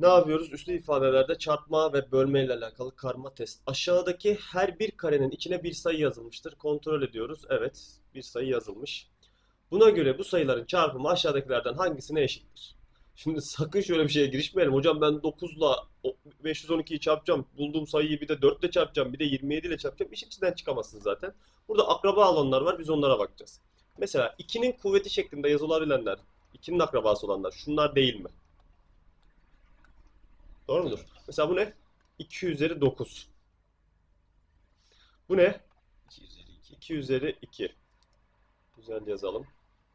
Ne yapıyoruz? Üslü ifadelerde çarpma ve bölme ile alakalı karma test. Aşağıdaki her bir karenin içine bir sayı yazılmıştır. Kontrol ediyoruz. Evet, bir sayı yazılmış. Buna göre bu sayıların çarpımı aşağıdakilerden hangisine eşittir? Şimdi sakın şöyle bir şeye girişmeyelim. Hocam ben 9 ile 512'yi çarpacağım. Bulduğum sayıyı bir de 4 ile çarpacağım. Bir de 27 ile çarpacağım. İşin içinden çıkamazsınız zaten. Burada akraba alanlar var. Biz onlara bakacağız. Mesela 2'nin kuvveti şeklinde yazılabilenler, 2'nin akrabası olanlar şunlar değil mi? Doğru mudur? Mesela bu ne? 2 üzeri 9. Bu ne? 2 üzeri 2. 2 üzeri 2. Güzel yazalım.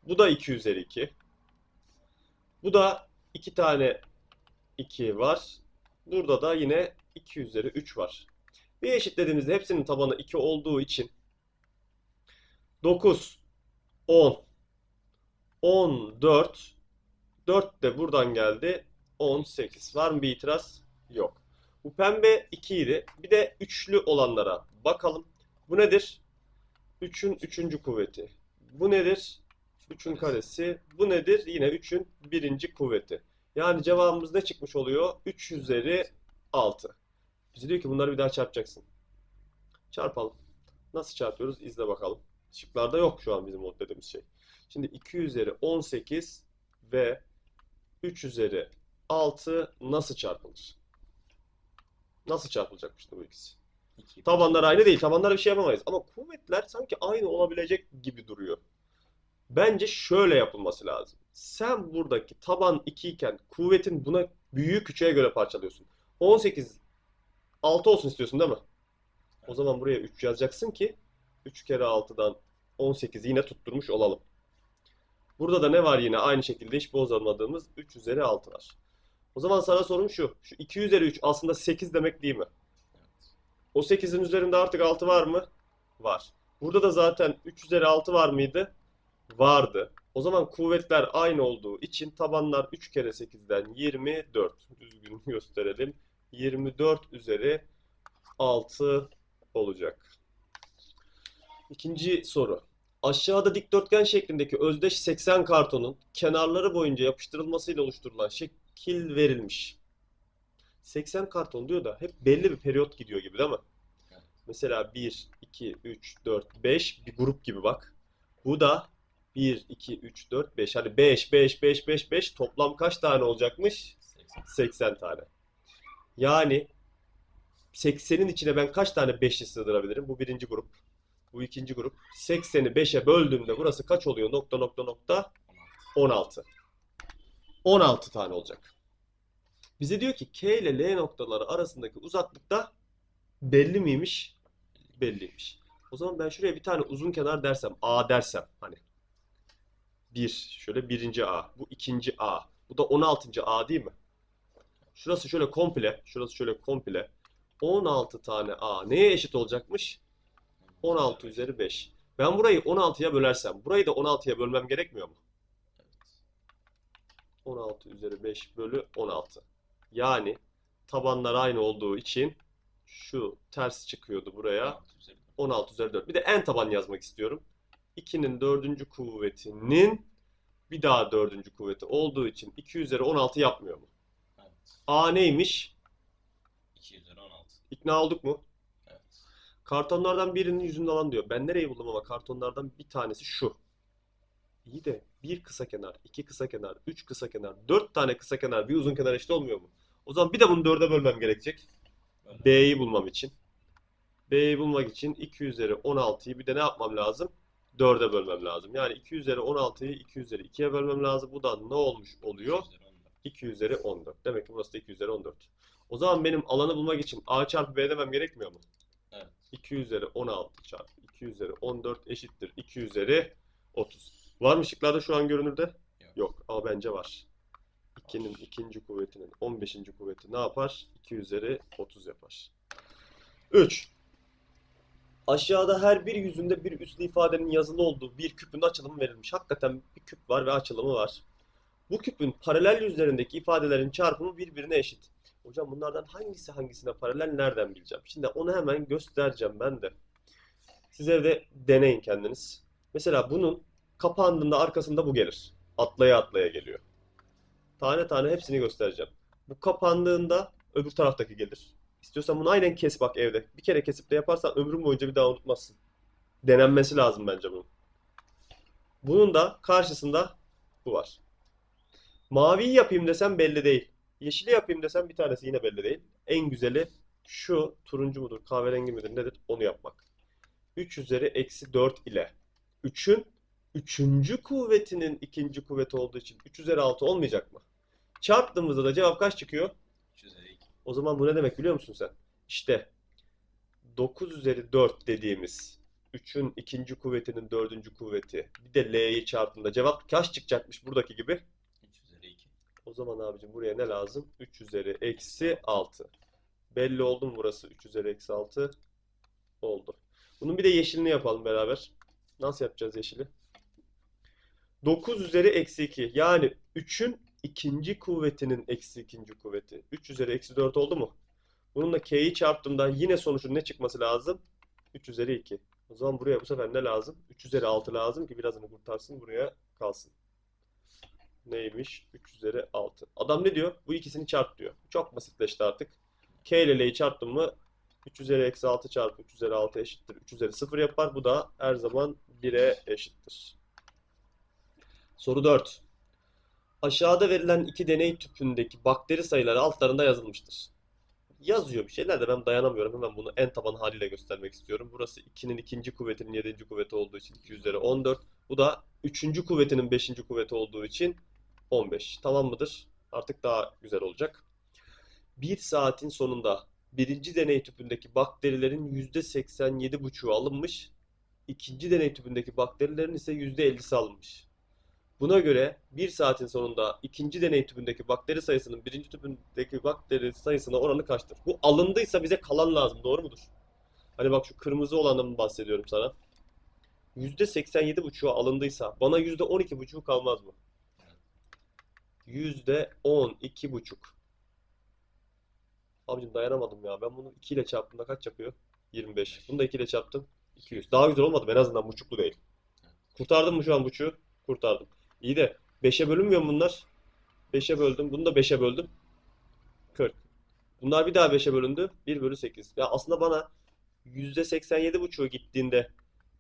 Bu da 2 üzeri 2. Bu da 2 tane 2 var. Burada da yine 2 üzeri 3 var. Bir eşitlediğimizde hepsinin tabanı 2 olduğu için 9, 10, 14, 4 de buradan geldi. 18. Var mı bir itiraz? Yok. Bu pembe 2 idi. Bir de üçlü olanlara bakalım. Bu nedir? 3'ün 3. kuvveti. Bu nedir? 3'ün karesi. Bu nedir? Yine 3'ün 1. kuvveti. Yani cevabımız ne çıkmış oluyor? 3 üzeri 6. Bize diyor ki bunları bir daha çarpacaksın. Çarpalım. Nasıl çarpıyoruz? İzle bakalım. Şıklarda yok şu an bizim o dediğimiz şey. Şimdi 2 üzeri 18 ve 3 üzeri 6 nasıl çarpılır? Nasıl çarpılacakmıştı bu ikisi? 2. Tabanlar aynı değil. Tabanlara bir şey yapamayız. Ama kuvvetler sanki aynı olabilecek gibi duruyor. Bence şöyle yapılması lazım. Sen buradaki taban 2 iken kuvvetin buna büyüğü küçüğe göre parçalıyorsun. 18 6 olsun istiyorsun değil mi? O zaman buraya 3 yazacaksın ki 3 kere 6'dan 18'i yine tutturmuş olalım. Burada da ne var yine aynı şekilde hiç bozulmadığımız 3 üzeri 6 var. O zaman sana sorum şu. Şu 2 üzeri 3 aslında 8 demek değil mi? O 8'in üzerinde artık 6 var mı? Var. Burada da zaten 3 üzeri 6 var mıydı? Vardı. O zaman kuvvetler aynı olduğu için tabanlar 3 kere 8'den 24. Düzgün gösterelim. 24 üzeri 6 olacak. İkinci soru. Aşağıda dikdörtgen şeklindeki özdeş 80 kartonun kenarları boyunca yapıştırılmasıyla oluşturulan şekil verilmiş. 80 karton diyor da hep belli bir periyot gidiyor gibi değil mi? Evet. Mesela 1, 2, 3, 4, 5 bir grup gibi bak. Bu da 1, 2, 3, 4, 5. Hadi 5, 5, 5, 5, 5 toplam kaç tane olacakmış? 80. 80 tane. Yani 80'in içine ben kaç tane 5'i sığdırabilirim? Bu birinci grup. Bu ikinci grup. 80'i 5'e böldüğümde burası kaç oluyor? Nokta nokta nokta 16. 16. 16 tane olacak. Bize diyor ki K ile L noktaları arasındaki uzaklık da belli miymiş? Belliymiş. O zaman ben şuraya bir tane uzun kenar dersem, A dersem hani. Bir, şöyle birinci A. Bu ikinci A. Bu da 16. A değil mi? Şurası şöyle komple, şurası şöyle komple. 16 tane A neye eşit olacakmış? 16 üzeri 5. Ben burayı 16'ya bölersem, burayı da 16'ya bölmem gerekmiyor mu? Evet. 16 üzeri 5 bölü 16. Yani tabanlar aynı olduğu için şu ters çıkıyordu buraya. 16 üzeri 4. 16 üzeri 4. Bir de en taban yazmak istiyorum. 2'nin dördüncü kuvvetinin bir daha dördüncü kuvveti olduğu için 2 üzeri 16 yapmıyor mu? Evet. A neymiş? 2 üzeri 16. İkna olduk mu? Evet. Kartonlardan birinin yüzünde alan diyor. Ben nereyi buldum ama kartonlardan bir tanesi şu. İyi de bir kısa kenar, iki kısa kenar, üç kısa kenar, dört tane kısa kenar, bir uzun kenar eşit olmuyor mu? O zaman bir de bunu dörde bölmem gerekecek. B'yi bulmam için. B'yi bulmak için 2 üzeri 16'yı bir de ne yapmam lazım? 4'e bölmem lazım. Yani 2 üzeri 16'yı 2 üzeri 2'ye bölmem lazım. Bu da ne olmuş oluyor? 2 üzeri 14. 2 üzeri 14. Demek ki burası da 2 üzeri 14. O zaman benim alanı bulmak için A çarpı B demem gerekmiyor mu? Evet. 2 üzeri 16 çarpı 2 üzeri 14 eşittir 2 üzeri 30. Var mı şıklarda şu an görünürde? Yok. Yok ama bence var. 2'nin ikinci kuvvetinin 15. kuvveti ne yapar? 2 üzeri 30 yapar. 3. Aşağıda her bir yüzünde bir üslü ifadenin yazılı olduğu bir küpün açılımı verilmiş. Hakikaten bir küp var ve açılımı var. Bu küpün paralel yüzlerindeki ifadelerin çarpımı birbirine eşit. Hocam bunlardan hangisi hangisine paralel nereden bileceğim? Şimdi onu hemen göstereceğim ben de. Siz evde deneyin kendiniz. Mesela bunun kapandığında arkasında bu gelir. Atlaya atlaya geliyor. Tane tane hepsini göstereceğim. Bu kapandığında öbür taraftaki gelir. İstiyorsan bunu aynen kes bak evde. Bir kere kesip de yaparsan ömrün boyunca bir daha unutmazsın. Denenmesi lazım bence bunun. Bunun da karşısında bu var. Maviyi yapayım desem belli değil. Yeşili yapayım desem bir tanesi yine belli değil. En güzeli şu turuncu mudur, kahverengi midir nedir onu yapmak. 3 üzeri eksi 4 ile 3'ün üçüncü kuvvetinin ikinci kuvveti olduğu için 3 üzeri 6 olmayacak mı? Çarptığımızda da cevap kaç çıkıyor? 3 üzeri 2. O zaman bu ne demek biliyor musun sen? İşte 9 üzeri 4 dediğimiz 3'ün ikinci kuvvetinin dördüncü kuvveti bir de L'yi çarptığında cevap kaç çıkacakmış buradaki gibi? 3 üzeri 2. O zaman abicim buraya ne lazım? 3 üzeri eksi 6. Belli oldu mu burası? 3 üzeri eksi 6 oldu. Bunun bir de yeşilini yapalım beraber. Nasıl yapacağız yeşili? 9 üzeri eksi 2. Yani 3'ün ikinci kuvvetinin eksi ikinci kuvveti. 3 üzeri eksi 4 oldu mu? Bununla k'yi çarptığımda yine sonucun ne çıkması lazım? 3 üzeri 2. O zaman buraya bu sefer ne lazım? 3 üzeri 6 lazım ki birazını kurtarsın buraya kalsın. Neymiş? 3 üzeri 6. Adam ne diyor? Bu ikisini çarp diyor. Çok basitleşti artık. K ile L'yi çarptım mı 3 üzeri eksi 6 çarpı 3 üzeri 6 eşittir. 3 üzeri 0 yapar. Bu da her zaman 1'e eşittir. Soru 4. Aşağıda verilen iki deney tüpündeki bakteri sayıları altlarında yazılmıştır. Yazıyor bir şeyler de ben dayanamıyorum. Hemen bunu en taban haliyle göstermek istiyorum. Burası 2'nin ikinci kuvvetinin 7. kuvveti olduğu için 2 üzeri 14. Bu da 3. kuvvetinin 5. kuvveti olduğu için 15. Tamam mıdır? Artık daha güzel olacak. Bir saatin sonunda birinci deney tüpündeki bakterilerin %87,5'u alınmış. ikinci deney tüpündeki bakterilerin ise %50'si alınmış. Buna göre bir saatin sonunda ikinci deney tüpündeki bakteri sayısının birinci tüpündeki bakteri sayısına oranı kaçtır? Bu alındıysa bize kalan lazım. Doğru mudur? Hani bak şu kırmızı olandan bahsediyorum sana. %87,5'u alındıysa bana %12,5'u kalmaz mı? %12,5. Abicim dayanamadım ya. Ben bunu 2 ile çarptığımda kaç yapıyor? 25. Bunu da 2 ile çarptım. 200. Daha güzel olmadı? En azından buçuklu değil. Kurtardım mı şu an buçuğu? Kurtardım. İyi de 5'e bölünmüyor mu bunlar? 5'e böldüm. Bunu da 5'e böldüm. 40. Bunlar bir daha 5'e bölündü. 1 bölü 8. Ya aslında bana %87,5'u gittiğinde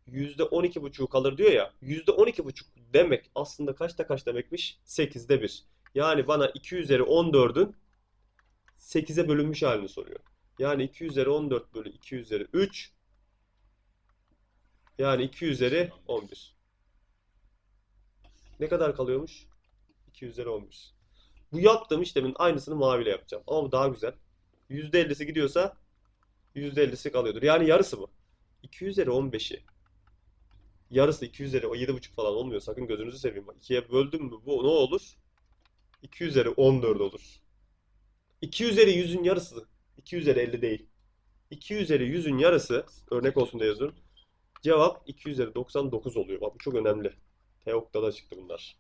%12,5'u kalır diyor ya. %12,5 demek aslında kaçta kaç demekmiş? 8'de 1. Yani bana 2 üzeri 14'ün 8'e bölünmüş halini soruyor. Yani 2 üzeri 14 bölü 2 üzeri 3 yani 2 üzeri 11. Ne kadar kalıyormuş? 2 üzeri 11. Bu yaptığım işlemin aynısını maviyle yapacağım. Ama bu daha güzel. %50'si gidiyorsa %50'si kalıyordur. Yani yarısı bu. 2 üzeri 15'i. Yarısı 2 üzeri o 7,5 falan olmuyor. Sakın gözünüzü seveyim. Bak 2'ye böldüm mü bu ne olur? 2 üzeri 14 olur. 2 üzeri 100'ün yarısı. 2 üzeri 50 değil. 2 üzeri 100'ün yarısı örnek olsun diye yazıyorum. Cevap 2 üzeri 99 oluyor. Bak bu çok önemli. Teok'ta da çıktı bunlar.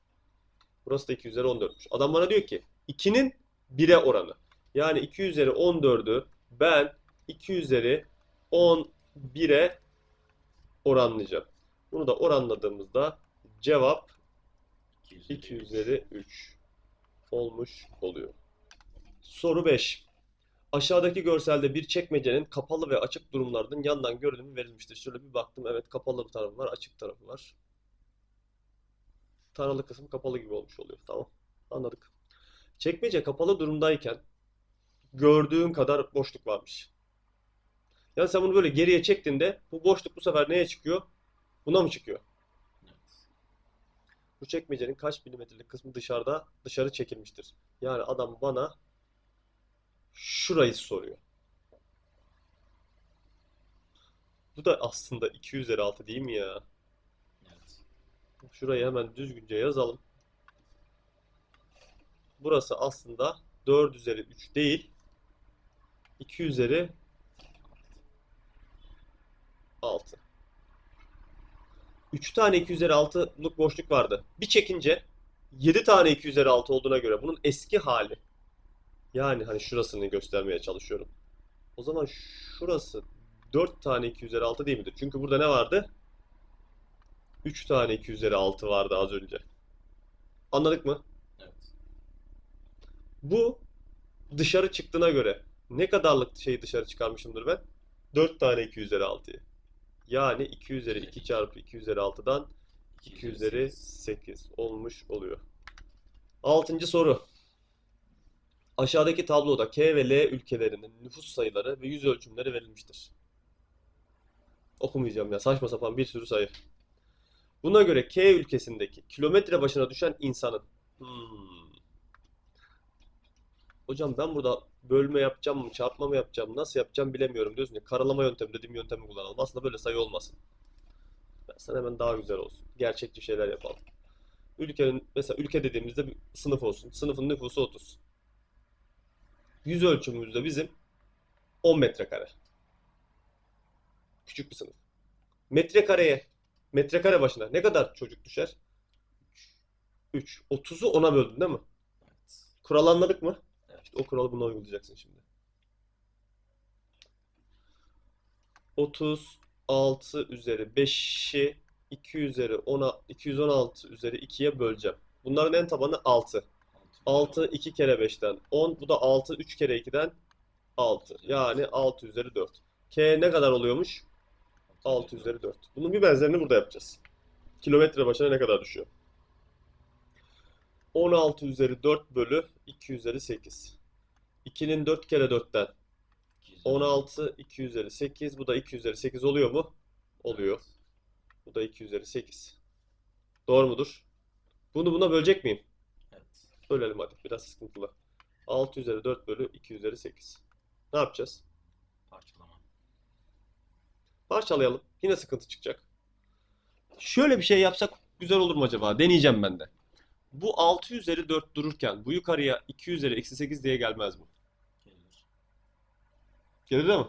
Burası da 2 üzeri 14'müş. Adam bana diyor ki 2'nin 1'e oranı. Yani 2 üzeri 14'ü ben 2 üzeri 11'e oranlayacağım. Bunu da oranladığımızda cevap 2 üzeri 2 üzeri 3 olmuş oluyor. Soru 5. Aşağıdaki görselde bir çekmecenin kapalı ve açık durumlarının yandan görünümü verilmiştir. Şöyle bir baktım. Evet kapalı bir tarafı var, açık tarafı var. Taralı kısım kapalı gibi olmuş oluyor. Tamam. Anladık. Çekmece kapalı durumdayken gördüğün kadar boşluk varmış. Yani sen bunu böyle geriye çektiğinde bu boşluk bu sefer neye çıkıyor? Buna mı çıkıyor? Evet. Bu çekmecenin kaç milimetrelik kısmı dışarıda dışarı çekilmiştir. Yani adam bana şurayı soruyor. Bu da aslında 2 üzeri 6 değil mi ya? Şurayı hemen düzgünce yazalım. Burası aslında 4 üzeri 3 değil. 2 üzeri 6. 3 tane 2 üzeri 6'lık boşluk vardı. Bir çekince 7 tane 2 üzeri 6 olduğuna göre bunun eski hali. Yani hani şurasını göstermeye çalışıyorum. O zaman şurası 4 tane 2 üzeri 6 değil midir? Çünkü burada ne vardı? 3 tane 2 üzeri 6 vardı az önce. Anladık mı? Evet. Bu dışarı çıktığına göre ne kadarlık şeyi dışarı çıkarmışımdır ben? 4 tane 2 üzeri 6'yı. Yani 2 üzeri 2 çarpı 2 üzeri 6'dan 2 üzeri 8 olmuş oluyor. Altıncı soru. Aşağıdaki tabloda K ve L ülkelerinin nüfus sayıları ve yüz ölçümleri verilmiştir. Okumayacağım ya saçma sapan bir sürü sayı. Buna göre K ülkesindeki kilometre başına düşen insanın Hmm. Hocam ben burada bölme yapacağım mı, çarpma mı yapacağım, nasıl yapacağım bilemiyorum diyorsun ya. Karalama yöntemi dediğim yöntemi kullanalım. Aslında böyle sayı olmasın. Ben sana hemen daha güzel olsun. Gerçekçi şeyler yapalım. Ülkenin mesela ülke dediğimizde bir sınıf olsun. Sınıfın nüfusu 30. Yüz ölçümümüz de bizim 10 metrekare. Küçük bir sınıf. Metrekareye, metrekare başına ne kadar çocuk düşer? 3. 30'u 10'a böldün değil mi? Evet. Kural anladık mı? Evet. İşte o kuralı buna uygulayacaksın şimdi. 36 üzeri 5'i 2 üzeri 10'a 216 üzeri 2'ye böleceğim. Bunların en tabanı 6. 6 2 kere 5'ten 10. Bu da 6 3 kere 2'den 6. Yani 6 üzeri 4. K ne kadar oluyormuş? 6 üzeri 4. Bunun bir benzerini burada yapacağız. Kilometre başına ne kadar düşüyor? 16 üzeri 4 bölü 2 üzeri 8. 2'nin 4 kere 4'ten 16 2 üzeri 8. Bu da 2 üzeri 8 oluyor mu? Oluyor. Bu da 2 üzeri 8. Doğru mudur? Bunu buna bölecek miyim? Evet. Bölelim hadi. Biraz sıkıntılı. 6 üzeri 4 bölü 2 üzeri 8. Ne yapacağız? Parçalayalım. Yine sıkıntı çıkacak. Şöyle bir şey yapsak güzel olur mu acaba? Deneyeceğim ben de. Bu 6 üzeri 4 dururken bu yukarıya 2 üzeri eksi 8 diye gelmez mi? Gelir. Gelir değil mi?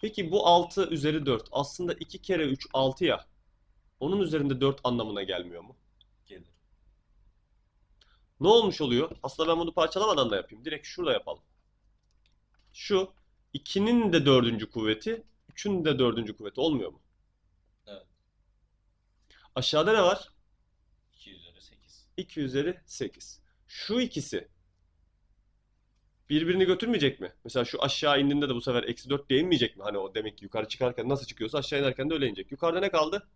Peki bu 6 üzeri 4 aslında 2 kere 3 6 ya. Onun üzerinde 4 anlamına gelmiyor mu? Gelir. Ne olmuş oluyor? Aslında ben bunu parçalamadan da yapayım. Direkt şurada yapalım. Şu 2'nin de dördüncü kuvveti, 3'ün de dördüncü kuvveti olmuyor mu? Evet. Aşağıda ne var? 2 üzeri 8. 2 üzeri 8. Şu ikisi birbirini götürmeyecek mi? Mesela şu aşağı indiğinde de bu sefer eksi 4 diye inmeyecek mi? Hani o demek ki yukarı çıkarken nasıl çıkıyorsa aşağı inerken de öyle inecek. Yukarıda ne kaldı?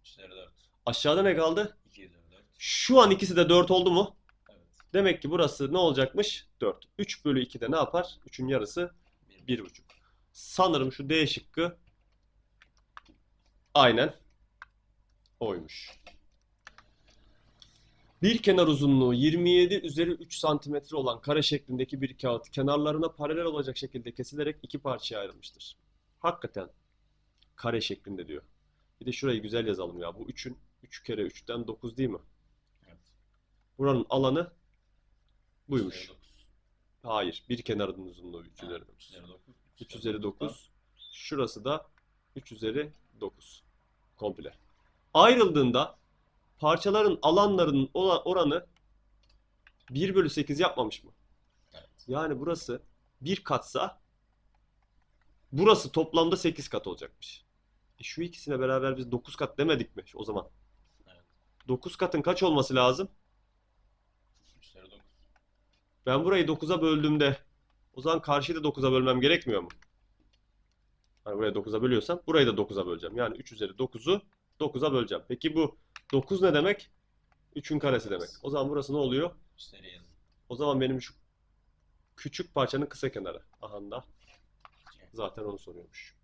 3 üzeri 4. Aşağıda ne kaldı? 2 üzeri 4. Şu an ikisi de 4 oldu mu? Evet. Demek ki burası ne olacakmış? 4. 3 bölü 2 de ne yapar? 3'ün yarısı 1. 1,5. Sanırım şu D şıkkı aynen oymuş. Bir kenar uzunluğu 27 üzeri 3 santimetre olan kare şeklindeki bir kağıt kenarlarına paralel olacak şekilde kesilerek iki parçaya ayrılmıştır. Hakikaten kare şeklinde diyor. Bir de şurayı güzel yazalım ya. Bu 3'ün 3 kere 3'ten 9 değil mi? Evet. Buranın alanı 3 buymuş. üzeri 9. Hayır. Bir kenarının uzunluğu 3 üzeri 3 üzeri 9. 3 üzeri 9. Şurası da 3 üzeri 9. Komple. Ayrıldığında parçaların alanlarının oranı 1 bölü 8 yapmamış mı? Evet. Yani burası bir katsa burası toplamda 8 kat olacakmış. E şu ikisine beraber biz 9 kat demedik mi o zaman? Evet. 9 katın kaç olması lazım? 3 üzeri 9. Ben burayı 9'a böldüğümde o zaman karşıyı da 9'a bölmem gerekmiyor mu? Hani buraya 9'a bölüyorsam burayı da 9'a böleceğim. Yani 3 üzeri 9'u 9'a böleceğim. Peki bu 9 ne demek? 3'ün karesi demek. O zaman burası ne oluyor? O zaman benim şu küçük parçanın kısa kenarı. Aha da zaten onu soruyormuş.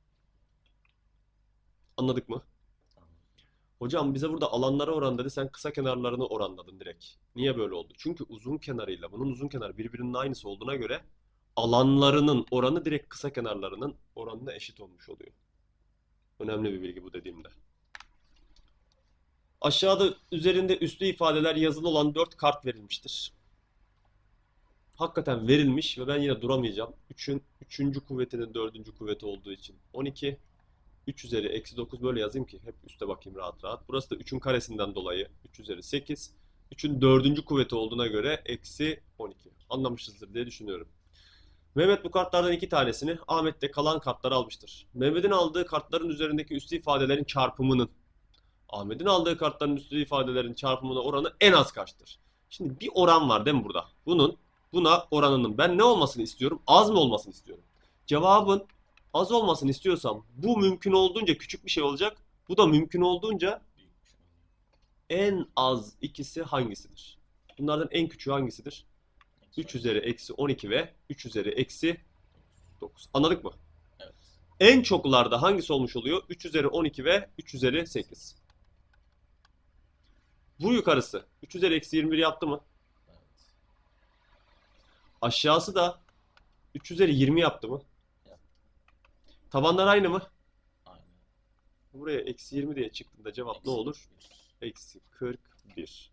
Anladık mı? Hocam bize burada alanlara oran dedi. Sen kısa kenarlarını oranladın direkt. Niye böyle oldu? Çünkü uzun kenarıyla bunun uzun kenarı birbirinin aynısı olduğuna göre alanlarının oranı direkt kısa kenarlarının oranına eşit olmuş oluyor. Önemli bir bilgi bu dediğimde. Aşağıda üzerinde üslü ifadeler yazılı olan 4 kart verilmiştir. Hakikaten verilmiş ve ben yine duramayacağım. 3'ün 3. kuvvetinin 4. kuvveti olduğu için 12 3 üzeri eksi 9 böyle yazayım ki hep üste bakayım rahat rahat. Burası da 3'ün karesinden dolayı 3 üzeri 8. 3'ün 4. kuvveti olduğuna göre eksi 12. Anlamışızdır diye düşünüyorum. Mehmet bu kartlardan iki tanesini, Ahmet de kalan kartları almıştır. Mehmet'in aldığı kartların üzerindeki üslü ifadelerin çarpımının, Ahmet'in aldığı kartların üslü ifadelerin çarpımına oranı en az kaçtır? Şimdi bir oran var değil mi burada? Bunun buna oranının ben ne olmasını istiyorum? Az mı olmasını istiyorum? Cevabın az olmasını istiyorsam bu mümkün olduğunca küçük bir şey olacak. Bu da mümkün olduğunca en az ikisi hangisidir? Bunlardan en küçüğü hangisidir? En 3 son- üzeri eksi 12 ve 3 üzeri eksi 9. Anladık mı? Evet. En çoklarda hangisi olmuş oluyor? 3 üzeri 12 ve 3 üzeri 8. Bu yukarısı 3 üzeri eksi 21 yaptı mı? Evet. Aşağısı da 3 üzeri 20 yaptı mı? Yaptı. Tabanlar aynı mı? Aynen. Buraya eksi 20 diye çıktığında cevap ne Eksi olur? bir. Eksi 41.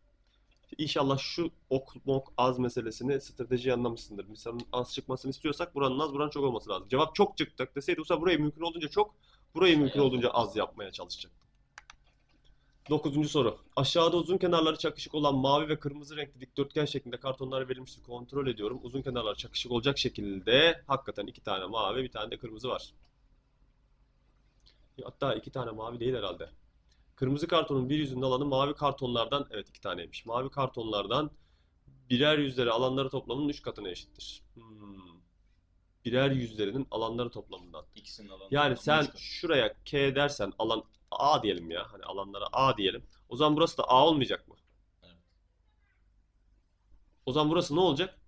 İnşallah şu ok mok az meselesini strateji anlamışsındır. Misalın az çıkmasını istiyorsak buranın az buranın çok olması lazım. Cevap çok çıktık deseydi Usta burayı mümkün olduğunca çok, burayı mümkün olduğunca az yapmaya çalışacaktım. Dokuzuncu soru. Aşağıda uzun kenarları çakışık olan mavi ve kırmızı renkli dikdörtgen şeklinde kartonlar verilmiştir. Kontrol ediyorum. Uzun kenarlar çakışık olacak şekilde hakikaten iki tane mavi bir tane de kırmızı var. Hatta iki tane mavi değil herhalde. Kırmızı kartonun bir yüzünün alanı mavi kartonlardan evet iki taneymiş. Mavi kartonlardan birer yüzleri alanları toplamının 3 katına eşittir. Hmm. Birer yüzlerinin alanları toplamından. İkisinin alanı. Yani sen şuraya K dersen alan A diyelim ya. Hani alanlara A diyelim. O zaman burası da A olmayacak mı? Evet. O zaman burası ne olacak?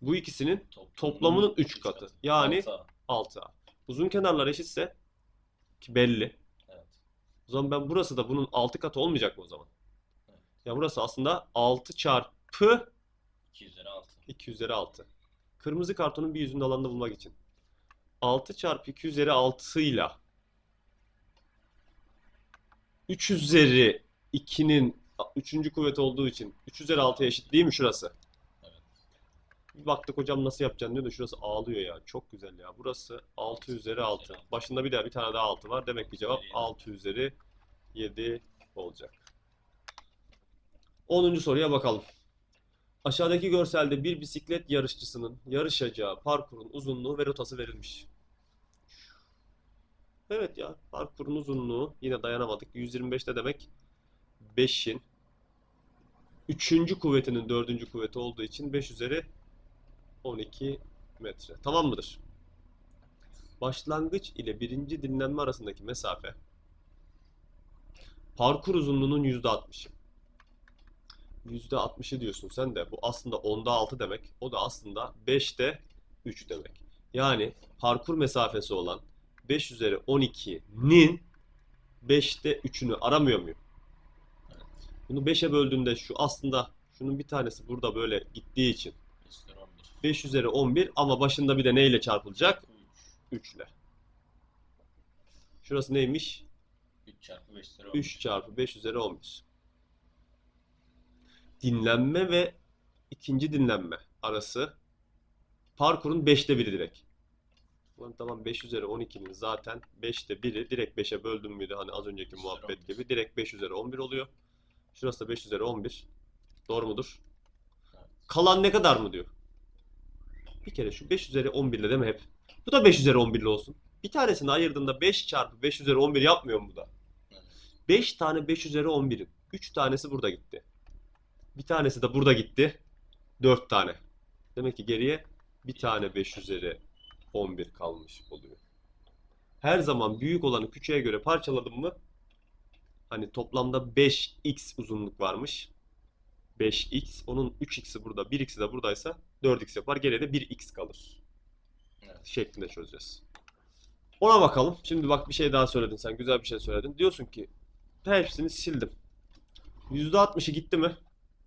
Bu ikisinin Toplamının toplamının üç üç katı. Yani- Altı. 6A. Uzun kenarlar eşitse ki belli. O zaman ben burası da bunun 6 katı olmayacak mı o zaman? Evet. Ya burası aslında 6 çarpı 2 üzeri 6. 2 üzeri 6. Kırmızı kartonun bir yüzünün alanını bulmak için. 6 çarpı 2 üzeri 6 ile 3 üzeri 2'nin 3. kuvvet olduğu için 3 üzeri 6'ya eşit değil mi şurası? Bir baktık hocam nasıl yapacaksın diyor da şurası ağlıyor ya. Çok güzel ya. Burası 6 üzeri 6. Başında bir daha bir tane daha 6 var. Demek ki cevap 6 üzeri 7 olacak. 10. soruya bakalım. Aşağıdaki görselde bir bisiklet yarışçısının yarışacağı parkurun uzunluğu ve rotası verilmiş. Evet ya parkurun uzunluğu yine dayanamadık. 125 de demek 5'in 3. kuvvetinin 4. kuvveti olduğu için 5 üzeri 12 metre. Tamam mıdır? Başlangıç ile birinci dinlenme arasındaki mesafe parkur uzunluğunun %60'ı. %60'ı diyorsun sen de. Bu aslında 10'da 6 demek. O da aslında 5'te 3 demek. Yani parkur mesafesi olan 5 üzeri 12'nin 5'te 3'ünü aramıyor muyum? Bunu 5'e böldüğünde şu aslında şunun bir tanesi burada böyle gittiği için 5 üzeri 11. 5 üzeri 11 ama başında bir de neyle çarpılacak? 3. 3 ile. Şurası neymiş? 3 çarpı 5 üzeri 11. 3 çarpı 5 üzeri 11. Dinlenme ve ikinci dinlenme arası parkurun 5'te biri direkt. Ulan tamam 5 üzeri 12'nin zaten 5'te biri direkt 5'e böldüm müydü hani az önceki muhabbet 11. gibi direkt 5 üzeri 11 oluyor. Şurası da 5 üzeri 11. Doğru mudur? Evet. Kalan ne kadar mı diyor. Bir kere şu 5 üzeri 11 ile değil mi hep? Bu da 5 üzeri 11 ile olsun. Bir tanesini ayırdığında 5 çarpı 5 üzeri 11 yapmıyor mu bu da? Evet. 5 tane 5 üzeri 11'in 3 tanesi burada gitti. Bir tanesi de burada gitti. 4 tane. Demek ki geriye bir tane 5 üzeri 11 kalmış oluyor. Her zaman büyük olanı küçüğe göre parçaladım mı? Hani toplamda 5x uzunluk varmış. 5x. Onun 3x'i burada, 1x'i de buradaysa 4x yapar. Geriye de 1x kalır. Evet. Şeklinde çözeceğiz. Ona bakalım. Şimdi bak bir şey daha söyledin sen. Güzel bir şey söyledin. Diyorsun ki hepsini sildim. %60'ı gitti mi?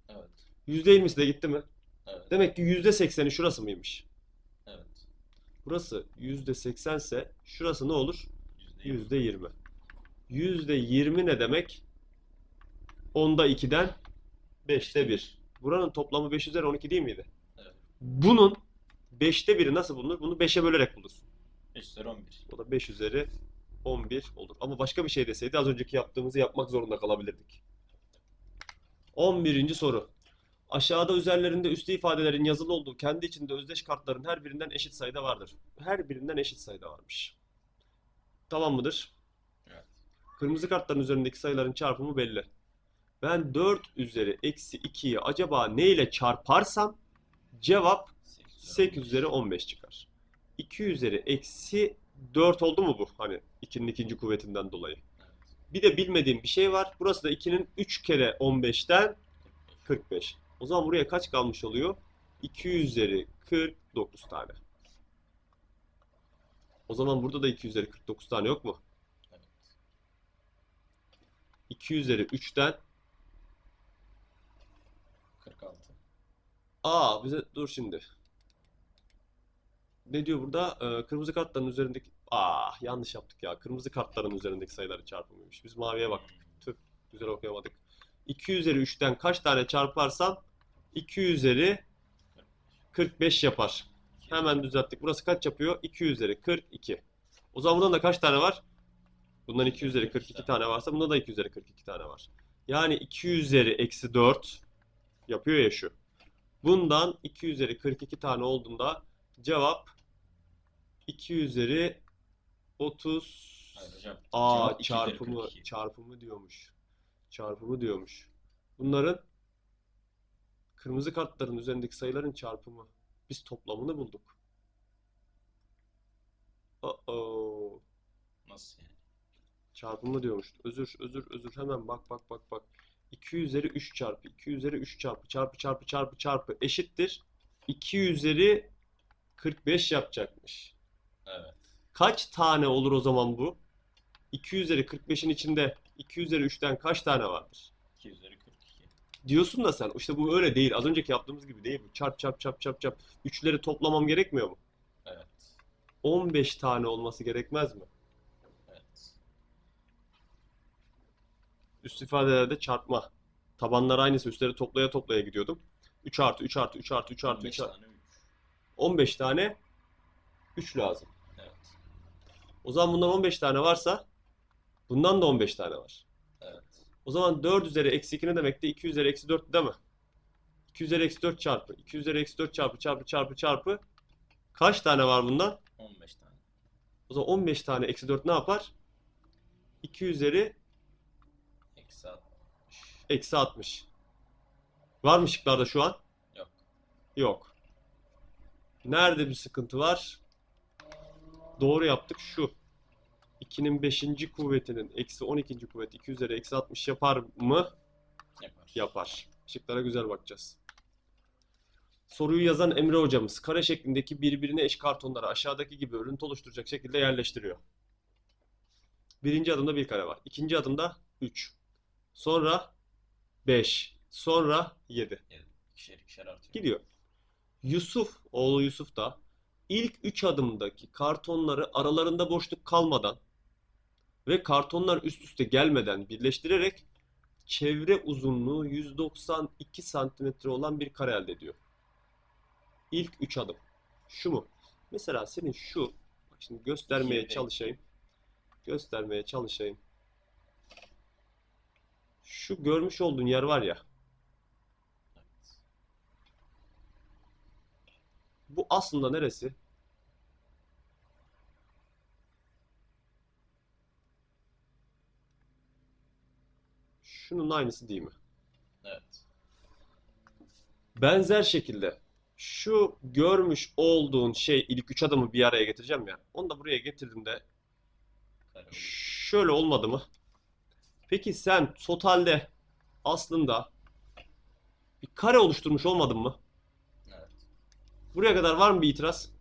Evet. %20'si de gitti mi? Evet. Demek ki %80'i şurası mıymış? Evet. Burası %80 ise şurası ne olur? Yüzde yirmi. %20. %20 ne demek? Onda 2'den 5'te 1. Buranın toplamı 5 üzeri 12 değil miydi? Bunun 5'te 1'i nasıl bulunur? Bunu 5'e bölerek bulursun. 5 üzeri 11. O da 5 üzeri 11 olur. Ama başka bir şey deseydi az önceki yaptığımızı yapmak zorunda kalabilirdik. 11. soru. Aşağıda üzerlerinde üslü ifadelerin yazılı olduğu kendi içinde özdeş kartların her birinden eşit sayıda vardır. Her birinden eşit sayıda varmış. Tamam mıdır? Evet. Kırmızı kartların üzerindeki sayıların çarpımı belli. Ben 4 üzeri eksi 2'yi acaba ne ile çarparsam cevap 8 üzeri 15 çıkar. 2 üzeri eksi 4 oldu mu bu? Hani 2'nin ikinci kuvvetinden dolayı. Bir de bilmediğim bir şey var. Burası da 2'nin 3 kere 15'ten 45. O zaman buraya kaç kalmış oluyor? 2 üzeri 49 tane. O zaman burada da 2 üzeri 49 tane yok mu? Evet. 2 üzeri 3'ten Aa bize dur şimdi. Ne diyor burada? Ee, kırmızı kartların üzerindeki... Ah yanlış yaptık ya. Kırmızı kartların üzerindeki sayıları çarpımıymış. Biz maviye baktık. Tüh güzel okuyamadık. 2 üzeri 3'ten kaç tane çarparsam 2 üzeri 45 yapar. Hemen düzelttik. Burası kaç yapıyor? 2 üzeri 42. O zaman bundan da kaç tane var? Bundan 2 üzeri 42 tane varsa bunda da 2 üzeri 42 tane var. Yani 2 üzeri eksi 4 yapıyor ya şu. Bundan 2 üzeri 42 tane olduğunda cevap 2 üzeri 30 Hayır hocam. Aa cevap 2 üzeri çarpımı 42. çarpımı diyormuş. Çarpımı diyormuş. Bunların kırmızı kartların üzerindeki sayıların çarpımı. Biz toplamını bulduk. Uh-oh. Nasıl yani? Çarpımı diyormuş. Özür, özür, özür. Hemen bak, bak, bak, bak. 2 üzeri 3 çarpı, 2 üzeri 3 çarpı, çarpı, çarpı, çarpı, çarpı eşittir. 2 üzeri 45 yapacakmış. Evet. Kaç tane olur o zaman bu? 2 üzeri 45'in içinde 2 üzeri 3'ten kaç tane vardır? 2 üzeri 42. Diyorsun da sen işte bu öyle değil. Az önceki yaptığımız gibi değil bu. Çarp çarp çarp çarp çarp. Üçleri toplamam gerekmiyor mu? Evet. 15 tane olması gerekmez mi? Evet. Üst ifadelerde çarpma. Tabanlar aynısı üstleri toplaya toplaya gidiyordum. 3 artı 3 artı 3 artı 3 artı 15 3 artı. tane 3. 15 tane 3 lazım. Evet. O zaman bundan 15 tane varsa bundan da 15 tane var. Evet. O zaman 4 üzeri eksi 2 ne demekti? 2 üzeri eksi 4 değil mi? 2 üzeri eksi 4 çarpı. 2 üzeri eksi 4 çarpı çarpı çarpı çarpı. Kaç tane var bundan? 15 tane. O zaman 15 tane eksi 4 ne yapar? 2 üzeri Eksi 60. eksi 60. Var mı şıklarda şu an? Yok. Yok. Nerede bir sıkıntı var? Doğru yaptık şu. 2'nin 5. kuvvetinin eksi 12. kuvveti 2 üzeri eksi 60 yapar mı? Yapar. Yapar. Şıklara güzel bakacağız. Soruyu yazan Emre hocamız kare şeklindeki birbirine eş kartonları aşağıdaki gibi örüntü oluşturacak şekilde yerleştiriyor. Birinci adımda bir kare var. İkinci adımda 3. Sonra 5. Sonra 7. İkişer ikişer artıyor. Gidiyor. Yusuf, oğlu Yusuf da ilk 3 adımdaki kartonları aralarında boşluk kalmadan ve kartonlar üst üste gelmeden birleştirerek çevre uzunluğu 192 santimetre olan bir kare elde ediyor. İlk 3 adım. Şu mu? Mesela senin şu, bak şimdi göstermeye çalışayım. Göstermeye çalışayım. Şu görmüş olduğun yer var ya. Bu aslında neresi? Şunun aynısı değil mi? Evet. Benzer şekilde şu görmüş olduğun şey ilk üç adımı bir araya getireceğim ya. Onu da buraya getirdiğimde Kare olur. şöyle olmadı mı? Peki sen totalde aslında bir kare oluşturmuş olmadın mı? Evet. Buraya kadar var mı bir itiraz?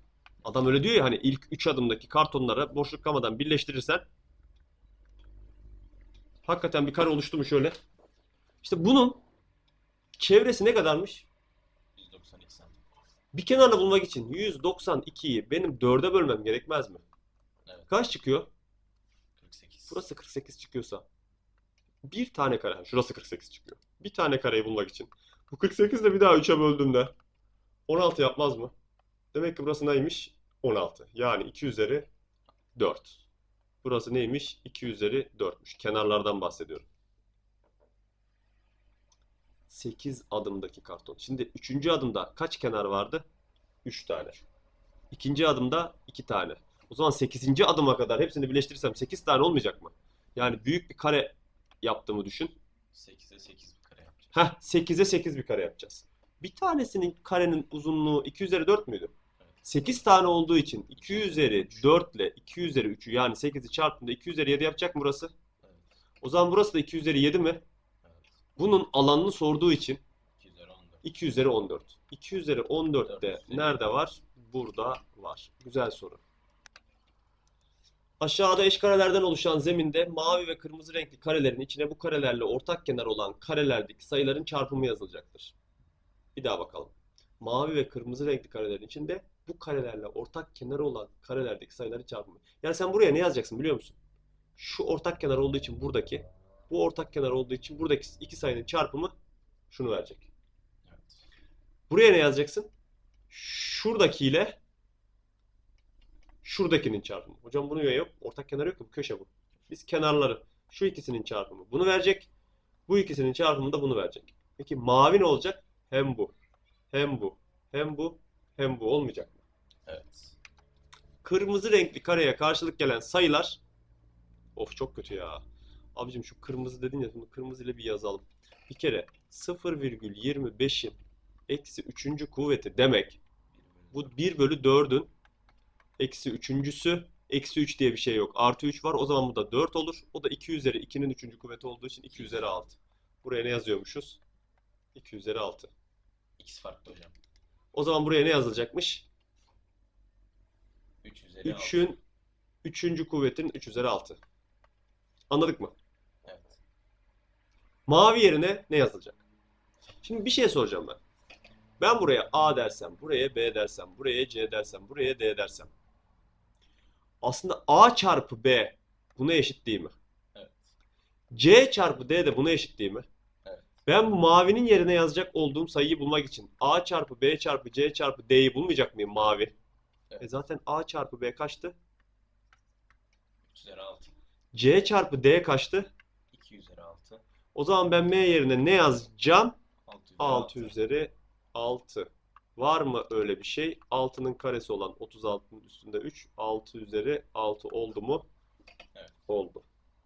Adam öyle diyor ya hani ilk 3 adımdaki kartonları boşluk kalmadan birleştirirsen hakikaten bir kare oluştu mu şöyle? İşte bunun çevresi ne kadarmış? 192 santim. Bir kenarını bulmak için 192'yi benim 4'e bölmem gerekmez mi? Evet. Kaç çıkıyor? 48. Burası 48 çıkıyorsa bir tane kare, şurası 48 çıkıyor. Bir tane kareyi bulmak için. Bu 48 de bir daha 3'e böldüğümde 16 yapmaz mı? Demek ki burası neymiş? 16. Yani 2 üzeri 4. Burası neymiş? 2 üzeri 4'müş. Kenarlardan bahsediyorum. 8 adımdaki karton. Şimdi 3. adımda kaç kenar vardı? 3 tane. İkinci adımda 2 tane. O zaman 8. adıma kadar hepsini birleştirirsem 8 tane olmayacak mı? Yani büyük bir kare yaptığımı düşün. 8'e 8 bir kare yapacağız. Heh 8'e 8 bir kare yapacağız. Bir tanesinin karenin uzunluğu 2 üzeri 4 müydü? Evet. 8 tane olduğu için 2 üzeri 4 ile 2 üzeri 3'ü yani 8'i çarptığında 2 üzeri 7 yapacak mı burası? Evet. O zaman burası da 2 üzeri 7 mi? Evet. Bunun alanını sorduğu için 2 üzeri 14. 2 üzeri 14. 2 üzeri 14 de Dört üzeri. nerede var? Burada var. Güzel soru. Aşağıda eş karelerden oluşan zeminde mavi ve kırmızı renkli karelerin içine bu karelerle ortak kenar olan karelerdeki sayıların çarpımı yazılacaktır. Bir daha bakalım. Mavi ve kırmızı renkli karelerin içinde bu karelerle ortak kenarı olan karelerdeki sayıların çarpımı. Yani sen buraya ne yazacaksın biliyor musun? Şu ortak kenar olduğu için buradaki, bu ortak kenar olduğu için buradaki iki sayının çarpımı şunu verecek. Buraya ne yazacaksın? Şuradakiyle şuradakinin çarpımı. Hocam bunu yok. Ortak kenar yok ki bu köşe bu. Biz kenarları. Şu ikisinin çarpımı. Bunu verecek. Bu ikisinin çarpımı da bunu verecek. Peki mavi ne olacak? Hem bu. Hem bu. Hem bu. Hem bu olmayacak mı? Evet. Kırmızı renkli kareye karşılık gelen sayılar Of çok kötü ya. Abicim şu kırmızı dedin ya bunu kırmızı ile bir yazalım. Bir kere 0,25'in eksi 3. kuvveti demek bu 1 bölü 4'ün eksi üçüncüsü eksi 3 diye bir şey yok. Artı 3 var o zaman bu da 4 olur. O da 2 üzeri 2'nin 3. kuvveti olduğu için 2 üzeri 6. Buraya ne yazıyormuşuz? 2 üzeri 6. X farklı hocam. O zaman buraya ne yazılacakmış? 3 üzeri 6. 3'ün 3. kuvvetinin 3 üzeri 6. Anladık mı? Evet. Mavi yerine ne yazılacak? Şimdi bir şey soracağım ben. Ben buraya A dersem, buraya B dersem, buraya C dersem, buraya D dersem. Aslında A çarpı B buna eşit değil mi? Evet. C çarpı D de buna eşit değil mi? Evet. Ben bu mavinin yerine yazacak olduğum sayıyı bulmak için A çarpı B çarpı C çarpı D'yi bulmayacak mıyım mavi? Evet. E zaten A çarpı B kaçtı? 3 üzeri 6. C çarpı D kaçtı? 2 üzeri 6. O zaman ben M yerine ne yazacağım? 6 üzeri 6 üzeri 6. Var mı öyle bir şey? 6'nın karesi olan 36'nın üstünde 3. 6 üzeri 6 oldu mu? Evet. Oldu.